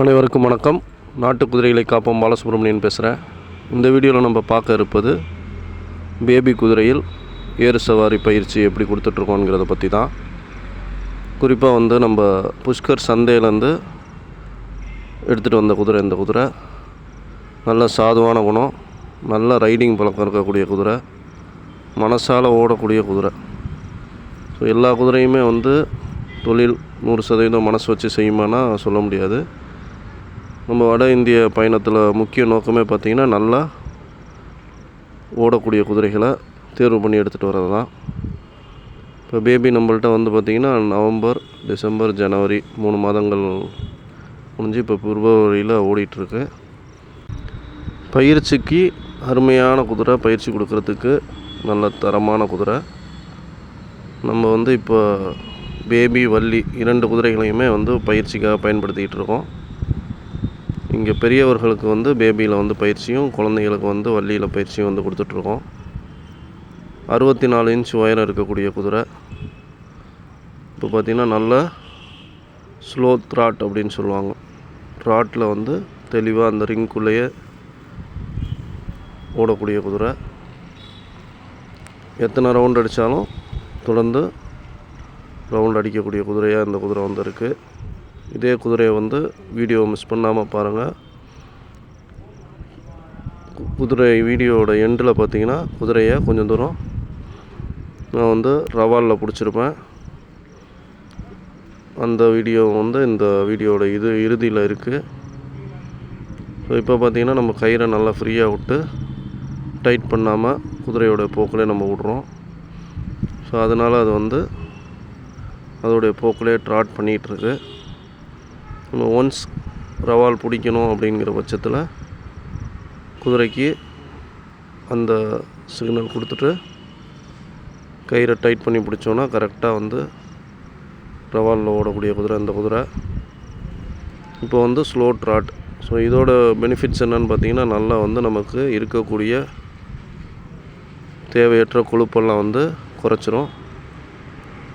அனைவருக்கும் வணக்கம். நாட்டு குதிரைகளை காப்போம். பாலசுப்ரமணியன் பேசுகிறேன் இந்த வீடியோவில் நம்ம பார்க்க இருப்பது பேபி குதிரையில் ஏறு சவாரி பயிற்சி எப்படி கொடுத்துட்ருக்கோங்கிறத பற்றி தான் குறிப்பாக வந்து நம்ம புஷ்கர் சந்தையிலேருந்து எடுத்துகிட்டு வந்த குதிரை இந்த குதிரை. நல்ல சாதுவான குணம் நல்ல ரைடிங் பழக்கம் இருக்கக்கூடிய குதிரை மனசால் ஓடக்கூடிய குதிரை. ஸோ எல்லா குதிரையுமே வந்து தொழில் நூறு சதவீதம் மனசு வச்சு செய்யுமானா சொல்ல முடியாது. நம்ம வட இந்திய பயணத்தில் முக்கிய நோக்கமே பார்த்திங்கன்னா நல்லா ஓடக்கூடிய குதிரைகளை தேர்வு பண்ணி எடுத்துகிட்டு வர்றது தான் இப்போ பேபி நம்மள்ட்ட வந்து பார்த்திங்கன்னா நவம்பர் டிசம்பர் ஜனவரி மூணு மாதங்கள் முடிஞ்சு இப்போ பிப்ரவரியில் ஓடிட்டுருக்கு. பயிற்சிக்கு அருமையான குதிரை பயிற்சி கொடுக்கறதுக்கு நல்ல தரமான குதிரை. நம்ம வந்து இப்போ பேபி வள்ளி இரண்டு குதிரைகளையுமே வந்து பயிற்சிக்காக பயன்படுத்திக்கிட்டு இருக்கோம். இங்கே பெரியவர்களுக்கு வந்து பேபியில் வந்து பயிற்சியும் குழந்தைகளுக்கு வந்து வள்ளியில் பயிற்சியும் வந்து கொடுத்துட்ருக்கோம். அறுபத்தி நாலு இன்ச் உயரம் இருக்கக்கூடிய குதிரை. இப்போ பார்த்திங்கன்னா நல்ல ஸ்லோ த்ராட் அப்படின்னு சொல்லுவாங்க. ட்ராட்டில் வந்து தெளிவாக அந்த ரிங்குள்ளேயே ஓடக்கூடிய குதிரை. எத்தனை ரவுண்ட் அடித்தாலும் தொடர்ந்து ரவுண்ட் அடிக்கக்கூடிய குதிரையாக இந்த குதிரை வந்து இருக்குது இதே குதிரையை வந்து வீடியோ மிஸ் பண்ணாமல் பாருங்கள் குதிரை வீடியோவோட எண்டில் பார்த்தீங்கன்னா குதிரையை கொஞ்சம் தூரம் நான் வந்து ரவாலில் பிடிச்சிருப்பேன். அந்த வீடியோ வந்து இந்த வீடியோவோட இது இறுதியில் இருக்குது ஸோ இப்போ பார்த்தீங்கன்னா நம்ம கயிறை நல்லா ஃப்ரீயாக விட்டு டைட் பண்ணாமல் குதிரையோட போக்கிலே நம்ம விட்றோம். ஸோ அதனால் அது வந்து அதோடைய போக்கிலே ட்ராட் பண்ணிகிட்ருக்கு நம்ம ஒன்ஸ் ரவால் பிடிக்கணும் அப்படிங்கிற பட்சத்தில் குதிரைக்கு அந்த சிக்னல் கொடுத்துட்டு கயிறை டைட் பண்ணி பிடிச்சோன்னா கரெக்டாக வந்து ரவாலில் ஓடக்கூடிய குதிரை அந்த குதிரை. இப்போ வந்து ஸ்லோ ட்ராட் ஸோ இதோட பெனிஃபிட்ஸ் என்னென்னு பார்த்தீங்கன்னா நல்லா வந்து நமக்கு இருக்கக்கூடிய தேவையற்ற கொழுப்பெல்லாம் வந்து குறைச்சிரும்.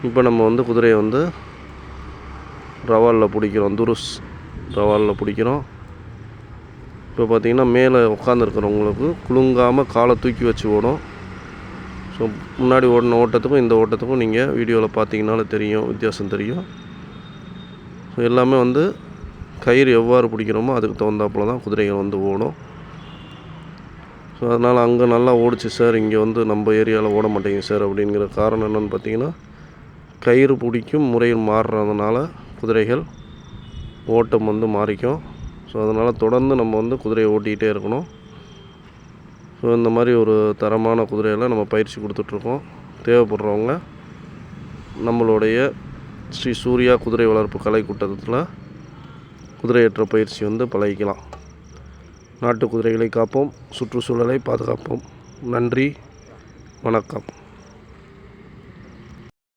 இப்போ நம்ம வந்து குதிரையை வந்து ரவாலில் பிடிக்கிறோம் துருஸ் ரவாலில் பிடிக்கிறோம். இப்போ பார்த்திங்கன்னா மேலே உட்காந்துருக்கிறவங்களுக்கு குலுங்காமல் காலை தூக்கி வச்சு ஓடும். ஸோ முன்னாடி ஓடின ஓட்டத்துக்கும் இந்த ஓட்டத்துக்கும் நீங்கள் வீடியோவில் பார்த்தீங்கனாலே தெரியும் வித்தியாசம் தெரியும். ஸோ எல்லாமே வந்து கயிறு எவ்வாறு பிடிக்கிறோமோ அதுக்கு தகுந்தாப்புல தான் குதிரைகள் வந்து ஓடும். ஸோ அதனால் அங்கே நல்லா ஓடிச்சு சார் இங்கே வந்து நம்ம ஏரியாவில் ஓட மாட்டேங்குது சார் அப்படிங்கிற காரணம் என்னென்னு பார்த்தீங்கன்னா கயிறு பிடிக்கும் முறையில் மாறுறதுனால குதிரைகள் ஓட்டம் வந்து மாறிக்கும். ஸோ அதனால் தொடர்ந்து நம்ம வந்து குதிரையை ஓட்டிக்கிட்டே இருக்கணும். ஸோ இந்த மாதிரி ஒரு தரமான குதிரையெல்லாம் நம்ம பயிற்சி கொடுத்துட்ருக்கோம். தேவைப்படுறவங்க நம்மளுடைய ஸ்ரீ சூர்யா குதிரை வளர்ப்பு கலை கூட்டத்தில் குதிரையேற்ற பயிற்சி வந்து பழகிக்கலாம். நாட்டு குதிரைகளை காப்போம் சுற்றுச்சூழலை பாதுகாப்போம். நன்றி வணக்கம்.